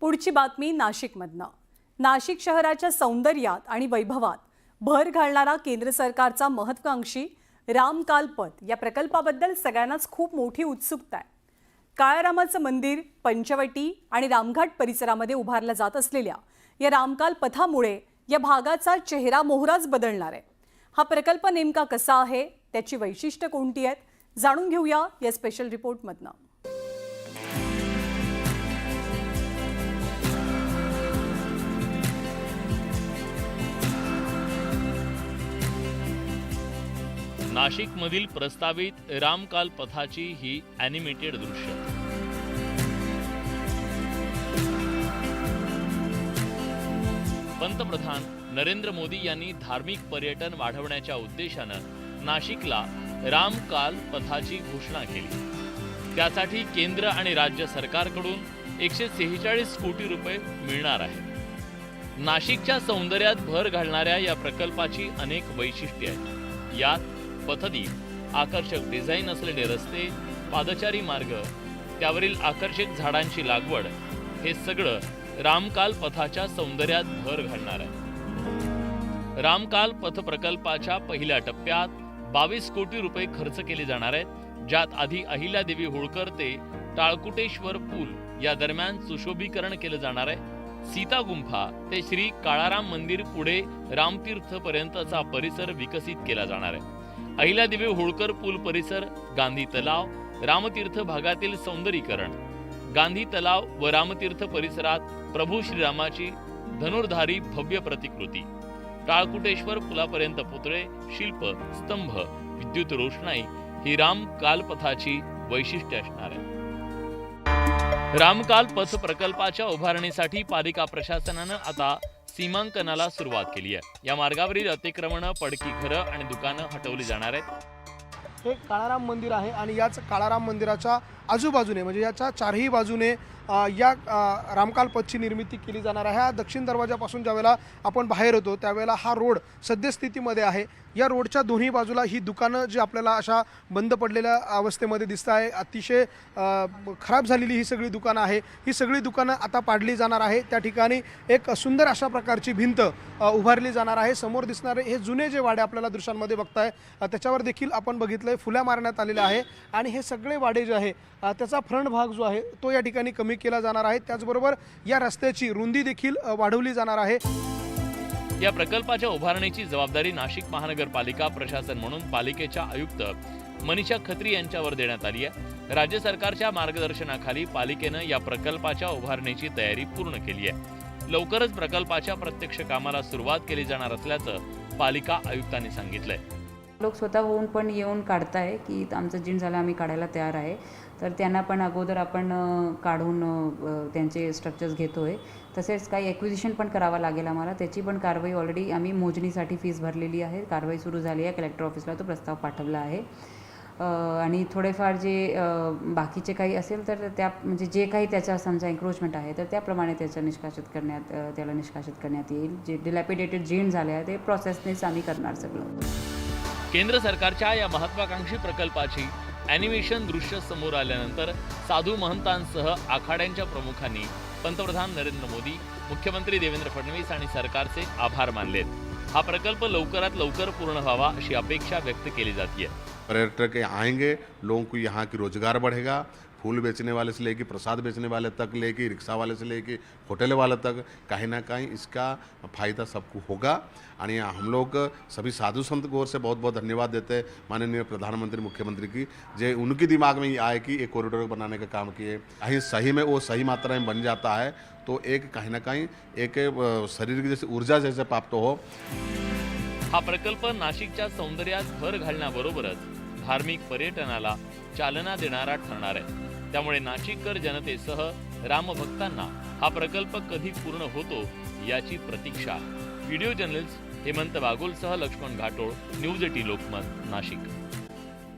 पुढची बातमी नाशिकमधनं. नाशिक शहराच्या सौंदर्यात आणि वैभवात भर घालणारा केंद्र सरकारचा महत्वाकांक्षी रामकालपथ या प्रकल्पाबद्दल सगळ्यांनाच खूप मोठी उत्सुकता आहे. काळारामाचं मंदिर पंचवटी आणि रामघाट परिसरामध्ये उभारल्या जात असलेल्या या रामकाल पथामुळे या भागाचा चेहरा मोहराच बदलणार आहे. हा प्रकल्प नेमका कसा आहे? त्याची वैशिष्ट्य कोणती आहेत? जाणून घेऊया या स्पेशल रिपोर्टमधनं नाशिकमधील प्रस्तावित रामकाल पथाची ही ॲनिमेटेड दृश्य. पंतप्रधान नरेंद्र मोदी यांनी धार्मिक पर्यटन वाढवण्याच्या उद्देशानं नाशिकला रामकाल पथाची घोषणा केली. त्यासाठी केंद्र आणि राज्य सरकारकडून एकशे सेहेचाळीस कोटी रुपये मिळणार आहे नाशिकच्या सौंदर्यात भर घालणाऱ्या या प्रकल्पाची अनेक वैशिष्ट्ये आहेत. यात पथदीप आकर्षक डिझाईन असलेले रस्ते पादचारी मार्ग त्यावरील आकर्षक झाडांची लागवड हे सगळं रामकाल पथाच्या सौंदर्यात भर घालणार आहे. रामकाल पथ प्रकल्पाच्या पहिल्या टप्प्यात बावीस कोटी रुपये खर्च केले जाणार आहेत ज्यात आधी अहिल्यादेवी होळकर ते टाळकुटेश्वर पूल या दरम्यान सुशोभीकरण केलं जाणार आहे. सीता गुंफा ते श्री काळाराम मंदिर पुढे रामतीर्थ पर्यंतचा परिसर विकसित केला जाणार आहे. अहिल्यादेवी होळकर पूल परिसर गांधी तलाव रामतीर्थ भागातील सौंदर्यीकरण गांधी तलाव व रामतीर्थ परिसरात प्रभू श्रीरामाची धनुर्धारी भव्य प्रतिकृती टाळकुटेश्वर पुलापर्यंत पुतळे शिल्प स्तंभ विद्युत रोषणाई ही राम कालपथाची वैशिष्ट्य असणार आहे. रामकाल पथ प्रकल्पाच्या उभारणीसाठी पालिका प्रशासनानं आता सीमांकनाला सुरुवात केली आहे. या मार्गावरील अतिक्रमण पडकी घरं आणि दुकानं हटवली जाणार आहेत. हे काळाराम मंदिर आहे आणि याच काळाराम मंदिराच्या आजूबाजूने म्हणजे याच्या चारही बाजूने या अ, रामकाल पथची निर्मिती केली जाणार आहे. हा दक्षिण दरवाजापासून ज्यावेळेला आपण बाहेर होतो त्यावेळेला हा रोड सद्यस्थितीमध्ये आहे. या रोडच्या दोन्ही बाजूला ही दुकानं जी आपल्याला अशा बंद पडलेल्या अवस्थेमध्ये दिसत आहे अतिशय खराब झालेली ही सगळी दुकानं आहे. ही सगळी दुकानं आता पाडली जाणार आहे. त्या ठिकाणी एक सुंदर अशा प्रकारची भिंत उभारली जाणार आहे. समोर दिसणारे हे जुने जे वाडे आपल्याला दृश्यांमध्ये बघताय त्याच्यावर देखील आपण बघितलं बघितलंय फुल्या मारण्यात आलेल्या आहे आणि हे सगळे वाडे जे आहे त्याचा फ्रंट भाग जो आहे तो या ठिकाणी कमी केला जाणार आहे. त्याचबरोबर या रस्त्याची रुंदी देखील वाढवली जाणार आहे. या प्रकल्पाच्या उभारणीची जबाबदारी नाशिक महानगरपालिका प्रशासन म्हणून पालिकेच्या आयुक्त मनीषा खत्री यांच्यावर देण्यात आली आहे. राज्य सरकारच्या मार्गदर्शनाखाली पालिकेनं या प्रकल्पाच्या उभारणीची तयारी पूर्ण केली आहे. लवकरच प्रकल्पाच्या प्रत्यक्ष कामाला सुरुवात केली जाणार असल्याचं पालिका आयुक्तांनी सांगितलंय. लोक स्वतःहून पण येऊन काढताय की आमचं जीण झालं आम्ही काढायला तयार आहे. तर त्यांना पण अगोदर आपण काढून त्यांचे स्ट्रक्चर्स घेतो आहे तसेच काही ॲक्विजिशन पण करावं लागेल आम्हाला. त्याची पण कारवाई ऑलरेडी आम्ही मोजणीसाठी फीस भरलेली आहे. कारवाई सुरू झाली आहे. कलेक्टर ऑफिसला तो प्रस्ताव पाठवला आहे. आणि थोडेफार जे बाकीचे काही असेल तर त्या म्हणजे जे काही त्याच्या समजा एन्क्रोचमेंट आहे तर त्याप्रमाणे त्याचं निष्कासित करण्यात त्याला निष्कासित करण्यात येईल. जे डिलॅपिडेटेड जीण झाले आहे ते प्रोसेसनेच आम्ही करणार सगळं. केंद्र सरकारच्या या महत्वाकांक्षी प्रकल्पाची अॅनिमेशन दृश्य समोर आल्यानंतर साधू महंतांसह आखाड्यांच्या प्रमुखांनी पंतप्रधान नरेंद्र मोदी मुख्यमंत्री देवेंद्र फडणवीस आणि सरकारचे आभार मानलेत. हा प्रकल्प लवकरात लवकर पूर्ण व्हावा अशी अपेक्षा व्यक्त केली जाते पर्यटक आएंगे लोगों को यहाँ की रोजगार बढ़ेगा फूल बेचने वाले से लेके प्रसाद बेचने वाले तक लेके रिक्शा वाले से लेके होटल वाले तक कहीं ना कहीं इसका फायदा सबको होगा। आणि हम लोग सभी साधु संत को ओर से बहुत बहुत धन्यवाद देते हैं माननीय प्रधानमंत्री मुख्यमंत्री की जे उनके दिमाग में ये आए कि एक कॉरिडोर बनाने का काम किए। कहीं सही में वो सही मात्रा में बन जाता है तो एक कहीं ना कहीं एक शरीर की जैसे ऊर्जा जैसे प्राप्त हो। हा प्रकल्प नाशिकच्या सौंदर्यात भर घालण्याबरोबरच धार्मिक पर्यटनाला चालना देणारा ठरणार आहे. त्यामुळे नाशिककर जनतेसह रामभक्तांना हा प्रकल्प कधी पूर्ण होतो याची प्रतीक्षा. व्हिडिओ जर्नलिस्ट हेमंत बागुलसह लक्ष्मण घाटोळ न्यूज एटी लोकमत नाशिक.